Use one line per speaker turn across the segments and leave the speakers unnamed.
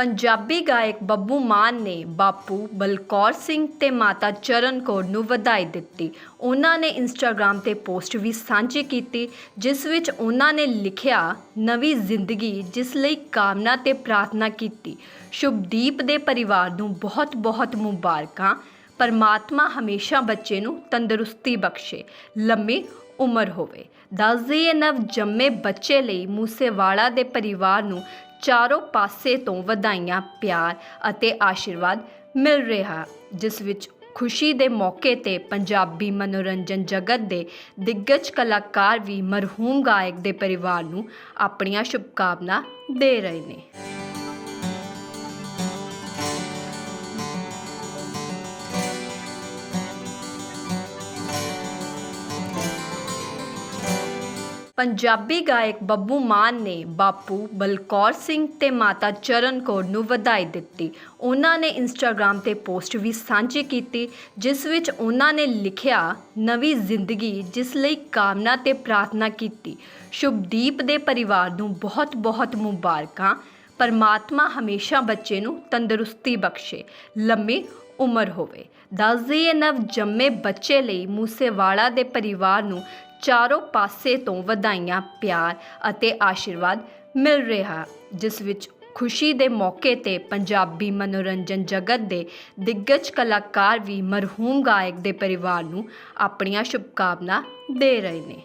ਪੰਜਾਬੀ ਗਾਇਕ ਬੱਬੂ ਮਾਨ ਨੇ ਬਾਪੂ ਬਲਕੌਰ ਸਿੰਘ ਤੇ ਮਾਤਾ ਚਰਨ ਕੌਰ ਨੂੰ ਵਧਾਈ ਦਿੱਤੀ। ਉਹਨਾਂ ਨੇ ਇੰਸਟਾਗ੍ਰam ਤੇ ਪੋਸਟ ਵੀ ਸਾਂਝੀ ਕੀਤੀ, ਜਿਸ ਵਿੱਚ ਉਹਨਾਂ ਨੇ ਲਿਖਿਆ, ਨਵੀਂ ਜ਼ਿੰਦਗੀ ਜਿਸ ਲਈ ਕਾਮਨਾ ਤੇ ਪ੍ਰਾਰਥਨਾ ਕੀਤੀ। ਸ਼ੁਭਦੀਪ ਦੇ ਪਰਿਵਾਰ ਨੂੰ ਬਹੁਤ-ਬਹੁਤ ਮੁਬਾਰਕਾਂ। ਪਰਮਾਤਮਾ ਹਮੇਸ਼ਾ ਬੱਚੇ ਨੂੰ ਤੰਦਰੁਸਤੀ ਬਖਸ਼ੇ। ਲੰਮੀ ਉਮਰ ਹੋਵੇ। ਦੱਸ ਦਈਏ ਨਵ ਜੰਮੇ ਬੱਚੇ ਲਈ ਮੂਸੇਵਾਲਾ ਦੇ ਪਰਿਵਾਰ ਨੂੰ ਚਾਰੋਂ ਪਾਸੇ ਤੋਂ ਵਧਾਈਆਂ, ਪਿਆਰ ਅਤੇ ਆਸ਼ੀਰਵਾਦ ਮਿਲ ਰਿਹਾ, ਜਿਸ ਵਿੱਚ ਖੁਸ਼ੀ ਦੇ ਮੌਕੇ ਤੇ ਪੰਜਾਬੀ ਮਨੋਰੰਜਨ ਜਗਤ ਦੇ ਦਿੱਗਜ ਕਲਾਕਾਰ ਵੀ ਮਰਹੂਮ ਗਾਇਕ ਦੇ ਪਰਿਵਾਰ ਨੂੰ ਆਪਣੀਆਂ ਸ਼ੁਭਕਾਮਨਾ ਦੇ ਰਹੇ ਨੇ। ਪੰਜਾਬੀ ਗਾਇਕ ਬੱਬੂ ਮਾਨ ਨੇ ਬਾਪੂ ਬਲਕੌਰ ਸਿੰਘ ਤੇ ਮਾਤਾ ਚਰਨ ਕੌਰ ਨੂੰ ਵਧਾਈ ਦਿੱਤੀ। ਉਹਨਾਂ ਨੇ ਇੰਸਟਾਗ੍ਰam ਤੇ ਪੋਸਟ ਵੀ ਸਾਂਝੀ ਕੀਤੀ, ਜਿਸ ਵਿੱਚ ਉਹਨਾਂ ਨੇ ਲਿਖਿਆ, ਨਵੀਂ ਜ਼ਿੰਦਗੀ ਜਿਸ ਲਈ ਕਾਮਨਾ ਤੇ ਪ੍ਰਾਰਥਨਾ ਕੀਤੀ। ਸ਼ੁਭਦੀਪ ਦੇ ਪਰਿਵਾਰ ਨੂੰ ਬਹੁਤ-ਬਹੁਤ ਮੁਬਾਰਕਾਂ। ਪਰਮਾਤਮਾ ਹਮੇਸ਼ਾ ਬੱਚੇ ਨੂੰ ਤੰਦਰੁਸਤੀ ਬਖਸ਼ੇ। ਲੰਮੀ ਉਮਰ ਹੋਵੇ। ਦੱਸ ਦਈਏ ਨਵ ਜੰਮੇ ਬੱਚੇ ਲਈ ਮੂਸੇਵਾਲਾ ਦੇ ਪਰਿਵਾਰ ਨੂੰ ਚਾਰੋਂ ਪਾਸੇ ਤੋਂ ਵਧਾਈਆਂ, ਪਿਆਰ ਅਤੇ ਆਸ਼ੀਰਵਾਦ ਮਿਲ ਰਿਹਾ, ਜਿਸ ਵਿੱਚ ਖੁਸ਼ੀ ਦੇ ਮੌਕੇ ਤੇ ਪੰਜਾਬੀ ਮਨੋਰੰਜਨ ਜਗਤ ਦੇ ਦਿੱਗਜ ਕਲਾਕਾਰ ਵੀ ਮਰਹੂਮ ਗਾਇਕ ਦੇ ਪਰਿਵਾਰ ਨੂੰ ਆਪਣੀਆਂ ਸ਼ੁਭਕਾਮਨਾ ਦੇ ਰਹੇ ਨੇ।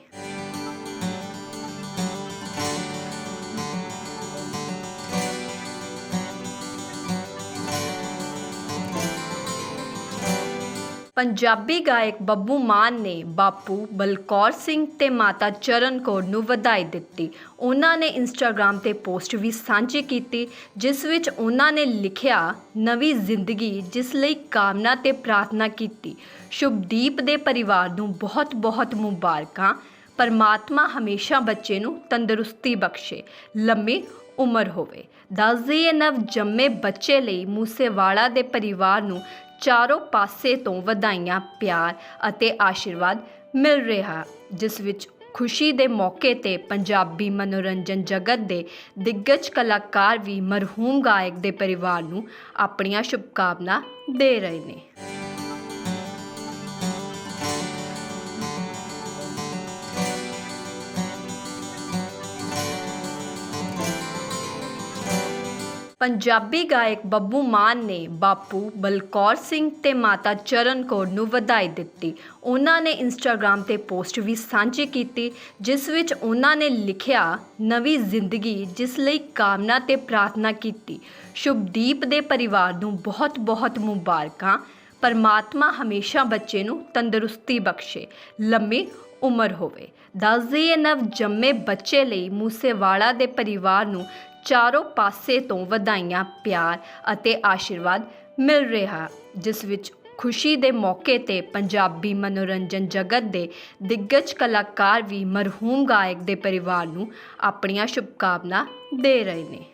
ਪੰਜਾਬੀ ਗਾਇਕ ਬੱਬੂ ਮਾਨ ਨੇ ਬਾਪੂ ਬਲਕੌਰ ਸਿੰਘ ਤੇ ਮਾਤਾ ਚਰਨ ਕੌਰ ਨੂੰ ਵਧਾਈ ਦਿੱਤੀ। ਉਹਨਾਂ ਨੇ ਇੰਸਟਾਗ੍ਰam ਤੇ ਪੋਸਟ ਵੀ ਸਾਂਝੀ ਕੀਤੀ, ਜਿਸ ਵਿੱਚ ਉਹਨਾਂ ਨੇ ਲਿਖਿਆ, ਨਵੀਂ ਜ਼ਿੰਦਗੀ ਜਿਸ ਲਈ ਕਾਮਨਾ ਤੇ ਪ੍ਰਾਰਥਨਾ ਕੀਤੀ। ਸ਼ੁਭਦੀਪ ਦੇ ਪਰਿਵਾਰ ਨੂੰ ਬਹੁਤ-ਬਹੁਤ ਮੁਬਾਰਕਾਂ। ਪਰਮਾਤਮਾ ਹਮੇਸ਼ਾ ਬੱਚੇ ਨੂੰ ਤੰਦਰੁਸਤੀ ਬਖਸ਼ੇ। ਲੰਮੀ ਉਮਰ ਹੋਵੇ। ਦੱਸ ਦਈਏ ਨਵ ਜੰਮੇ ਬੱਚੇ ਲਈ ਮੂਸੇਵਾਲਾ ਦੇ ਪਰਿਵਾਰ ਨੂੰ ਚਾਰੋਂ ਪਾਸੇ ਤੋਂ ਵਧਾਈਆਂ, ਪਿਆਰ ਅਤੇ ਆਸ਼ੀਰਵਾਦ ਮਿਲ ਰਿਹਾ, ਜਿਸ ਵਿੱਚ ਖੁਸ਼ੀ ਦੇ ਮੌਕੇ ਤੇ ਪੰਜਾਬੀ ਮਨੋਰੰਜਨ ਜਗਤ ਦੇ ਦਿੱਗਜ ਕਲਾਕਾਰ ਵੀ ਮਰਹੂਮ ਗਾਇਕ ਦੇ ਪਰਿਵਾਰ ਨੂੰ ਆਪਣੀਆਂ ਸ਼ੁਭਕਾਮਨਾ ਦੇ ਰਹੇ ਨੇ। ਪੰਜਾਬੀ ਗਾਇਕ ਬੱਬੂ ਮਾਨ ਨੇ ਬਾਪੂ ਬਲਕੌਰ ਸਿੰਘ ਤੇ ਮਾਤਾ ਚਰਨ ਕੌਰ ਨੂੰ ਵਧਾਈ ਦਿੱਤੀ। ਉਹਨਾਂ ਨੇ ਇੰਸਟਾਗ੍ਰam ਤੇ ਪੋਸਟ ਵੀ ਸਾਂਝੀ ਕੀਤੀ, ਜਿਸ ਵਿੱਚ ਉਹਨਾਂ ਨੇ ਲਿਖਿਆ, ਨਵੀਂ ਜ਼ਿੰਦਗੀ ਜਿਸ ਲਈ ਕਾਮਨਾ ਤੇ ਪ੍ਰਾਰਥਨਾ ਕੀਤੀ। ਸ਼ੁਭਦੀਪ ਦੇ ਪਰਿਵਾਰ ਨੂੰ ਬਹੁਤ-ਬਹੁਤ ਮੁਬਾਰਕਾਂ। ਪਰਮਾਤਮਾ ਹਮੇਸ਼ਾ ਬੱਚੇ ਨੂੰ ਤੰਦਰੁਸਤੀ ਬਖਸ਼ੇ। ਲੰਮੀ ਉਮਰ ਹੋਵੇ। ਦੱਸ ਦਈਏ ਨਵ ਜੰਮੇ ਬੱਚੇ ਲਈ ਮੂਸੇਵਾਲਾ ਦੇ ਪਰਿਵਾਰ ਨੂੰ ਚਾਰੋਂ ਪਾਸੇ ਤੋਂ ਵਧਾਈਆਂ, ਪਿਆਰ ਅਤੇ ਆਸ਼ੀਰਵਾਦ ਮਿਲ ਰਿਹਾ, ਜਿਸ ਵਿੱਚ ਖੁਸ਼ੀ ਦੇ ਮੌਕੇ ਤੇ ਪੰਜਾਬੀ ਮਨੋਰੰਜਨ ਜਗਤ ਦੇ ਦਿੱਗਜ ਕਲਾਕਾਰ ਵੀ ਮਰਹੂਮ ਗਾਇਕ ਦੇ ਪਰਿਵਾਰ ਨੂੰ ਆਪਣੀਆਂ ਸ਼ੁਭਕਾਮਨਾ ਦੇ ਰਹੇ ਨੇ।